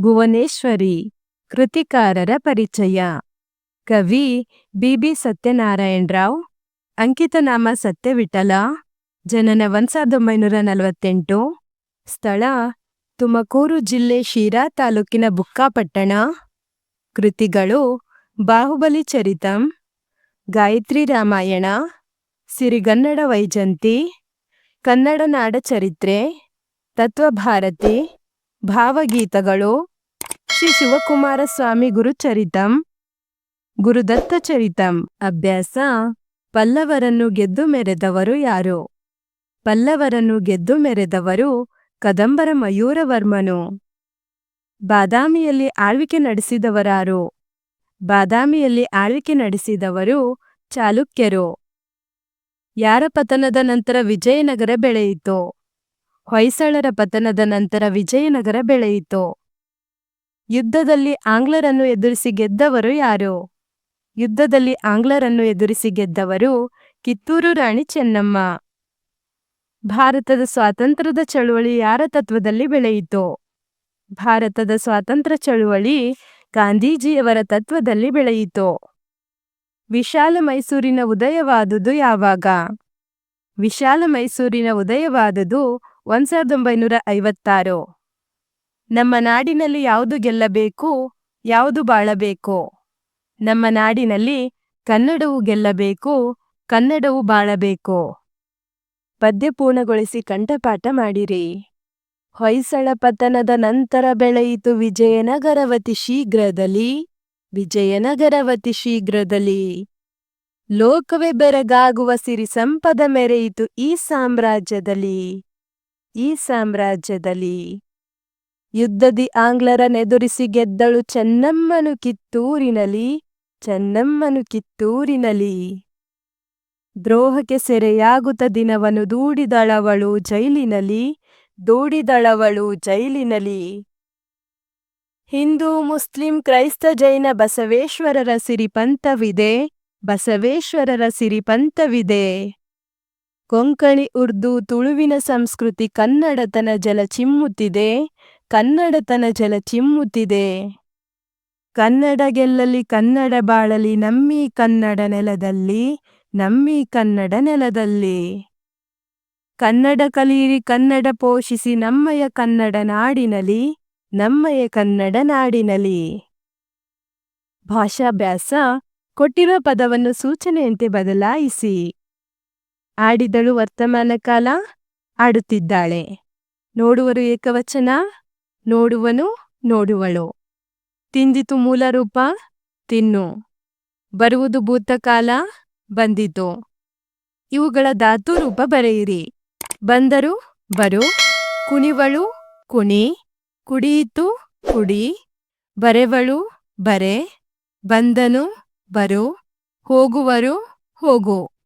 ಭುವನೇಶ್ವರಿ, ಕೃತಿಕಾರರ ಪರಿಚಯ. ಕವಿ ಬಿ. ಬಿ. ಸತ್ಯನಾರಾಯಣರಾವ್, ಅಂಕಿತನಾಮ ಸತ್ಯವಿಠಲ, ಜನನ ಒಂದು ಸಾವಿರದ ಒಂಬೈನೂರ ನಲವತ್ತೆಂಟು, ಸ್ಥಳ ತುಮಕೂರು ಜಿಲ್ಲೆ ಶಿರಾ ತಾಲೂಕಿನ ಬುಕ್ಕಾಪಟ್ಟಣ. ಕೃತಿಗಳು ಬಾಹುಬಲಿ ಚರಿತಂ, ಗಾಯತ್ರಿ ರಾಮಾಯಣ, ಸಿರಿಗನ್ನಡ ವೈಜಂತಿ, ಕನ್ನಡ ನಾಡ ಚರಿತ್ರೆ, ತತ್ವಭಾರತಿ ಭಾವಗೀತಗಳು, ಶ್ರೀ ಶಿವಕುಮಾರ ಸ್ವಾಮಿ ಗುರುಚರಿತಂ ಗುರುದತ್ತ ಚರಿತಂ. ಅಭ್ಯಾಸ, ಪಲ್ಲವರನ್ನು ಗೆದ್ದು ಮೆರೆದವರು ಯಾರು? ಪಲ್ಲವರನ್ನು ಗೆದ್ದು ಮೆರೆದವರು ಕದಂಬರ ಮಯೂರವರ್ಮನು. ಬಾದಾಮಿಯಲ್ಲಿ ಆಳ್ವಿಕೆ ನಡೆಸಿದವರಾರು? ಬಾದಾಮಿಯಲ್ಲಿ ಆಳ್ವಿಕೆ ನಡೆಸಿದವರು ಚಾಲುಕ್ಯರು. ಯಾರ ಪತನದ ನಂತರ ವಿಜಯನಗರ ಬೆಳೆಯಿತು? ಹೊಯ್ಸಳರ ಪತನದ ನಂತರ ವಿಜಯನಗರ ಬೆಳೆಯಿತು. ಯುದ್ಧದಲ್ಲಿ ಆಂಗ್ಲರನ್ನು ಎದುರಿಸಿ ಗೆದ್ದವರು ಯಾರು? ಯುದ್ಧದಲ್ಲಿ ಆಂಗ್ಲರನ್ನು ಎದುರಿಸಿ ಗೆದ್ದವರು ಕಿತ್ತೂರು ರಾಣಿ ಚೆನ್ನಮ್ಮ. ಭಾರತದ ಸ್ವಾತಂತ್ರ್ಯದ ಚಳುವಳಿ ಯಾರ ತತ್ವದಲ್ಲಿ ಬೆಳೆಯಿತು? ಭಾರತದ ಸ್ವಾತಂತ್ರ್ಯ ಚಳುವಳಿ ಗಾಂಧೀಜಿಯವರ ತತ್ವದಲ್ಲಿ ಬೆಳೆಯಿತು. ವಿಶಾಲ ಮೈಸೂರಿನ ಉದಯವಾದುದು ಯಾವಾಗ? ವಿಶಾಲ ಮೈಸೂರಿನ ಉದಯವಾದುದು ಒಂದ್ ಸಾವಿರದ ಒಂಬೈನೂರ ಐವತ್ತಾರು ನಮ್ಮ ನಾಡಿನಲ್ಲಿ ಯಾವುದು ಗೆಲ್ಲಬೇಕು, ಯಾವುದು ಬಾಳಬೇಕು? ನಮ್ಮ ನಾಡಿನಲ್ಲಿ ಕನ್ನಡವು ಗೆಲ್ಲಬೇಕು, ಕನ್ನಡವು ಬಾಳಬೇಕು. ಪದ್ಯ ಪೂರ್ಣಗೊಳಿಸಿ ಕಂಠಪಾಠ ಮಾಡಿರಿ. ಹೊಯ್ಸಳ ಪತನದ ನಂತರ ಬೆಳೆಯಿತು ವಿಜಯನಗರವತಿ ಶೀಘ್ರದಲ್ಲಿ ವಿಜಯನಗರವತಿ ಶೀಘ್ರದಲ್ಲಿ. ಲೋಕವೇ ಬೆರಗಾಗುವ ಸಿರಿ ಸಂಪದ ಮೆರೆಯಿತು ಈ ಸಾಮ್ರಾಜ್ಯದಲ್ಲಿ. ಈ ಸಾಮ್ರಾಜ್ಯದಲ್ಲಿ ಯುದ್ಧದಿ ಆಂಗ್ಲರನೆದುರಿಸಿ ಗೆದ್ದಳು ಚೆನ್ನಮ್ಮನು ಕಿತ್ತೂರಿನಲಿ ಚೆನ್ನಮ್ಮನು ಕಿತ್ತೂರಿನಲಿ ದ್ರೋಹಕ್ಕೆ ಸೆರೆಯಾಗುತ್ತ ದಿನವನ್ನು ದೂಡಿದಳವಳು ಜೈಲಿನಲಿ ದೂಡಿದಳವಳು ಜೈಲಿನಲಿ ಹಿಂದೂ, ಮುಸ್ಲಿಂ, ಕ್ರೈಸ್ತ ಜೈನ ಬಸವೇಶ್ವರರ ಸಿರಿಪಂಥವಿದೆ ಬಸವೇಶ್ವರರ ಸಿರಿಪಂಥವಿದೆ. ಕೊಂಕಣಿ ಉರ್ದು ತುಳುವಿನ ಸಂಸ್ಕೃತಿ ಕನ್ನಡತನ ಜಲ ಚಿಮ್ಮುತ್ತಿದೆ. ಕನ್ನಡತನ ಜಲ ಚಿಮ್ಮುತ್ತಿದೆ. ಕನ್ನಡ ಗೆಲ್ಲಲಿ ಕನ್ನಡ ಬಾಳಲಿ, ನಮ್ಮಿ ಕನ್ನಡ ನೆಲದಲ್ಲಿ, ನಮ್ಮಿ ಕನ್ನಡ ನೆಲದಲ್ಲಿ. ಕನ್ನಡ ಕಲಿಯಿರಿ ಕನ್ನಡ ಪೋಷಿಸಿ, ನಮ್ಮಯ ಕನ್ನಡ ನಾಡಿನಲಿ, ನಮ್ಮಯ ಕನ್ನಡ ನಾಡಿನಲಿ. ಭಾಷಾಭ್ಯಾಸ ಕೊಟ್ಟಿರುವ ಪದವನ್ನು ಸೂಚನೆಯಂತೆ ಬದಲಾಯಿಸಿ. ಆಡಿದಳು ವರ್ತಮಾನ ಕಾಲ ಆಡುತ್ತಿದ್ದಾಳೆ. ನೋಡುವರು ಏಕವಚನ, ನೋಡುವನು ನೋಡುವಳು. ತಿಂದಿತು ಮೂಲ ರೂಪ ತಿನ್ನು. ಬರುವುದು ಭೂತಕಾಲ, ಬಂದಿತು. ಇವುಗಳ ಧಾತು ರೂಪ ಬರೆಯಿರಿ. ಬಂದರು, ಬರು. ಕುಣಿವಳು, ಕುಣಿ. ಕುಡಿಯಿತು, ಕುಡಿ. ಬರೆವಳು, ಬರೆ. ಬಂದನು, ಬರು. ಹೋಗುವರು, ಹೋಗು.